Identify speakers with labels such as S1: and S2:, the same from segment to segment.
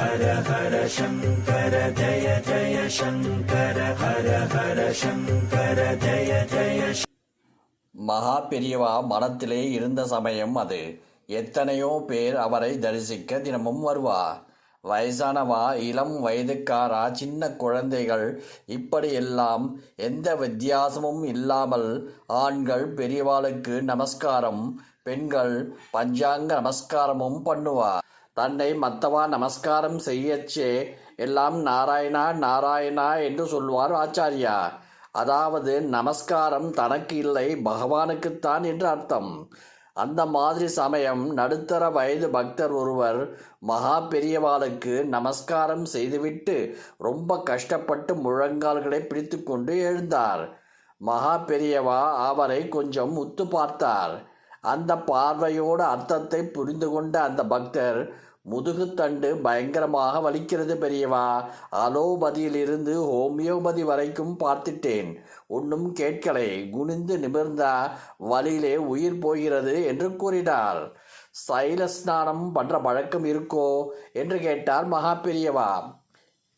S1: ஹர ஹர சங்கர ஜய ஜய சங்கர ஹர ஹர சங்கர ஜய ஜய
S2: மகா பெரியவா மனத்திலே இருந்த சமயம் அது. எத்தனையோ பேர் அவரை தரிசிக்க தினமும் வருவா. வயசானவா இளம் வயதுக்காரா சின்ன குழந்தைகள் இப்படியெல்லாம் எந்த வித்தியாசமும் இல்லாமல் ஆண்கள் பெரியவாளுக்கு நமஸ்காரம் பெண்கள் பஞ்சாங்க நமஸ்காரமும் பண்ணுவா. தன்னை மத்தவா நமஸ்காரம் செய்யச்சே எல்லாம் நாராயணா நாராயணா என்று சொல்வார் ஆச்சாரியா. அதாவது நமஸ்காரம் தனக்கு இல்லை பகவானுக்குத்தான் என்று அர்த்தம். அந்த மாதிரி சமயம் நடுத்தர வயது பக்தர் ஒருவர் மகா பெரியவாளுக்கு நமஸ்காரம் செய்துவிட்டு ரொம்ப கஷ்டப்பட்டு முழங்கால்களை பிடித்துக்கொண்டு எழுந்தார். மகா பெரியவா அவரை கொஞ்சம் உத்து பார்த்தார். அந்த பார்வையோட அர்த்தத்தை புரிந்து கொண்ட அந்த பக்தர் முதுகுத்தண்டு பயங்கரமாக வலிக்கிறது பெரியவா அலோபதியிலிருந்து ஹோமியோபதி வரைக்கும் பார்த்துட்டேன். ஒன்றும் கேட்கலை. குனிந்து நிமிர்ந்தா வலியிலே உயிர் போகிறது என்று கூறினார் சைல ஸ்நானம் பண்ற பழக்கம் இருக்கோ? என்று கேட்டார் மகா பெரியவா.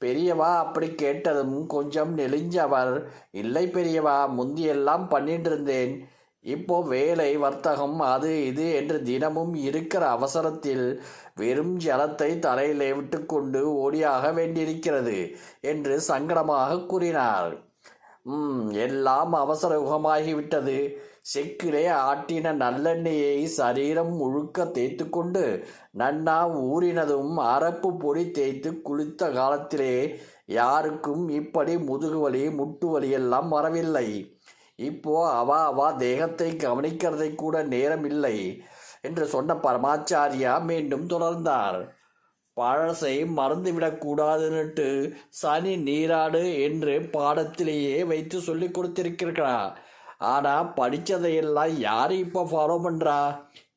S2: பெரியவா அப்படி கேட்டதும் கொஞ்சம் நெளிஞ்சவர். இல்லை பெரியவா முந்தியெல்லாம் பண்ணிட்டு இருந்தேன் இப்போ வேலை வர்த்தகம் அது இது என்று தினமும் இருக்கிற அவசரத்தில் வெறும் ஜலத்தை தலையிலே விட்டுக்கொண்டு ஓடியாக வேண்டியிருக்கிறது என்று சங்கடமாக கூறினார். ம் எல்லாம் அவசர யுகமாகிவிட்டது. செக்கிலே ஆட்டின நல்லெண்ணெயை சரீரம் முழுக்க தேய்த்து கொண்டு நன்னா ஊறினதும் அரப்பு பொடி தேய்த்து குளித்த காலத்திலே யாருக்கும் இப்படி முதுகுவலி முட்டு வலி எல்லாம் வரவில்லை. இப்போ அவா அவா தேகத்தை கவனிக்கிறதை கூட நேரம் இல்லை என்று சொன்ன பரமாச்சாரியா மீண்டும் தொடர்ந்தார். பழசை மறந்துவிடக்கூடாதுன்னுட்டு சனி நீராடு என்று பாடத்திலேயே வைத்து சொல்லி கொடுத்திருக்கிறா. ஆனால் படித்ததையெல்லாம் யார் இப்போ ஃபாலோ பண்ணுறா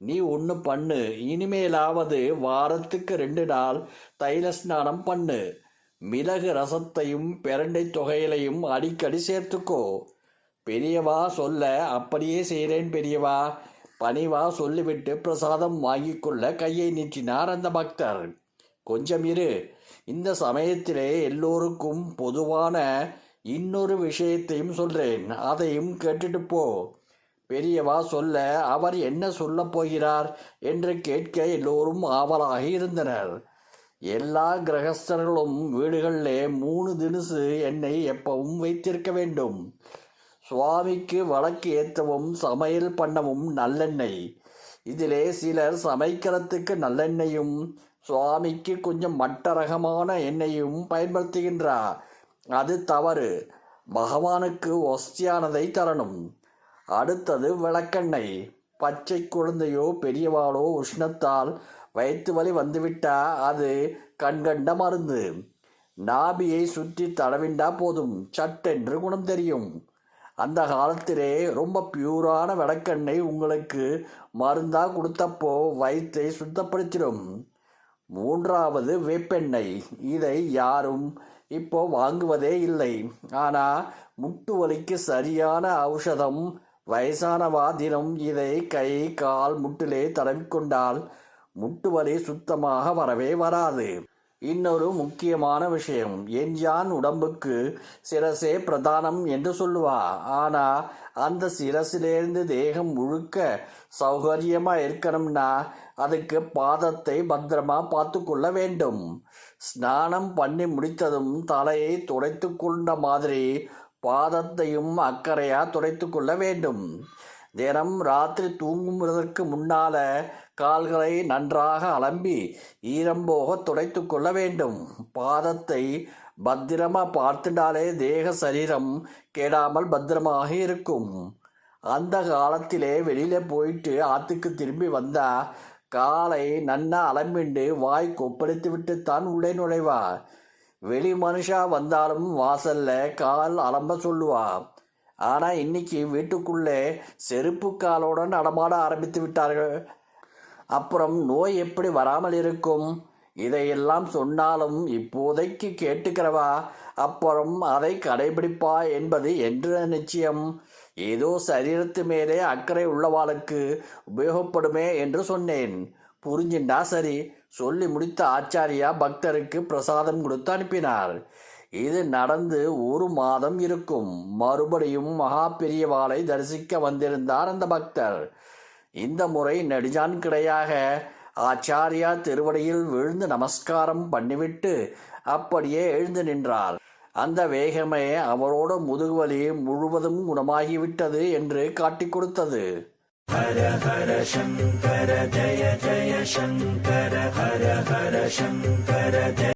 S2: நீ ஒன்று பண்ணு இனிமேலாவது வாரத்துக்கு ரெண்டு நாள் தைல ஸ்நானம் பண்ணு. மிளகு ரசத்தையும் பெரண்டை தொகையிலையும் அடிக்கடி சேர்த்துக்கோ. பெரியவா சொல்ல அப்படியே செய்கிறேன் பெரியவா. பணிவா சொல்லிவிட்டு பிரசாதம் வாங்கிக் கொள்ள கையை நீட்டினார் அந்த பக்தர். கொஞ்சம் இரு. இந்த சமயத்திலே எல்லோருக்கும் பொதுவான இன்னொரு விஷயத்தையும் சொல்கிறேன் அதையும் கேட்டுட்டு போ. பெரியவா சொல்ல அவர் என்ன சொல்லப் போகிறார் என்று கேட்க எல்லோரும் ஆவலாக இருந்தனர். எல்லா கிரகஸ்தர்களும் வீடுகளிலே மூணு தினுசு எண்ணெய் எப்பவும் வைத்திருக்க வேண்டும். சுவாமிக்கு வழக்கு ஏற்றவும் சமையல் பண்ணவும் நல்லெண்ணெய். இதிலே சிலர் சமைக்கிறதுக்கு நல்லெண்ணெயும் சுவாமிக்கு கொஞ்சம் மட்ட ரகமான எண்ணெயும் பயன்படுத்துகின்றார். அது தவறு. பகவானுக்கு ஒஸ்தியானதை தரணும். அடுத்தது விளக்கெண்ணெய். பச்சை குழந்தையோ பெரியவாளோ உஷ்ணத்தால் வயிற்று வலி வந்துவிட்டா அது கண்கண்ட மருந்து. நாபியை சுற்றி தடவிண்டா போதும். சட்டென்று குணம் தெரியும். அந்த காலத்திலே ரொம்ப பியூரான விளக்கெண்ணெய் உங்களுக்கு மருந்தாக கொடுத்தப்போ வயிற்றை சுத்தப்படுத்திடும். மூன்றாவது வேப்பெண்ணெய். இதை யாரும் இப்போ வாங்குவதே இல்லை. ஆனால் முட்டு வலிக்கு சரியான ஔஷதம் வயசானவா தினம் இதை கை கால் முட்டிலே தடவிக்கொண்டால் முட்டு வலி சுத்தமாக வரவே வராது. இன்னொரு முக்கியமான விஷயம். எஞ்சான் உடம்புக்கு சிரசே பிரதானம் என்று சொல்லுவா. ஆனா அந்த சிரசிலேருந்து தேகம் முழுக்க சௌகரியமா இருக்கணும்னா அதுக்கு பாதத்தை பத்திரமா பார்த்து கொள்ள வேண்டும். ஸ்நானம் பண்ணி முடித்ததும் தலையை துடைத்து கொண்ட மாதிரி பாதத்தையும் அக்கறையா துடைத்து கொள்ள வேண்டும். தினம் ராத்திரி தூங்குவதற்கு முன்னால கால்களை நன்றாக அலம்பி ஈரம்போக துடைத்து கொள்ள வேண்டும். பாதத்தை பத்திரமா பார்த்துட்டாலே தேக சரீரம் கேடாமல் பத்திரமாக இருக்கும். அந்த காலத்திலே வெளியில போயிட்டு ஆத்துக்கு திரும்பி வந்தா காலை நன்னா அலம்பிண்டு வாய் கொப்பளித்து விட்டு தான் உள்ளே நுழைவா. வெளி மனுஷா வந்தாலும் வாசல்ல கால் அலம்ப சொல்லுவா. ஆனால் இன்னைக்கு வீட்டுக்குள்ளே செருப்பு காலோட நடமாட ஆரம்பித்து விட்டார்கள். அப்புறம் நோய் எப்படி வராமல் இருக்கும்? இதையெல்லாம் சொன்னாலும் இப்போதைக்கு கேட்டுக்கிறவா? அப்புறம் அதை கடைபிடிப்பா என்பது என்று நிச்சயம். ஏதோ சரீரத்து மேலே அக்கறை உள்ளவாளுக்கு உபயோகப்படுமே என்று சொன்னேன். புரிஞ்சின்றா சரி? சொல்லி முடித்த ஆச்சாரியா பக்தருக்கு பிரசாதம் கொடுத்து அனுப்பினார். இது நடந்து ஒரு மாதம் இருக்கும். மறுபடியும் மகா பெரியவாளை தரிசிக்க வந்திருந்தார் அந்த பக்தர். இந்த முறை நெடுஜான் கிடையாக ஆச்சாரியா திருவடியில் விழுந்து நமஸ்காரம் பண்ணிவிட்டு அப்படியே எழுந்து நின்றார். அந்த வேகமே அவரோட முதுகுவலி முழுவதும் குணமாகிவிட்டது என்று காட்டிக் கொடுத்தது.
S1: ஹர ஹர சங்கர ஜய ஜய சங்கர ஹர ஹர சங்கர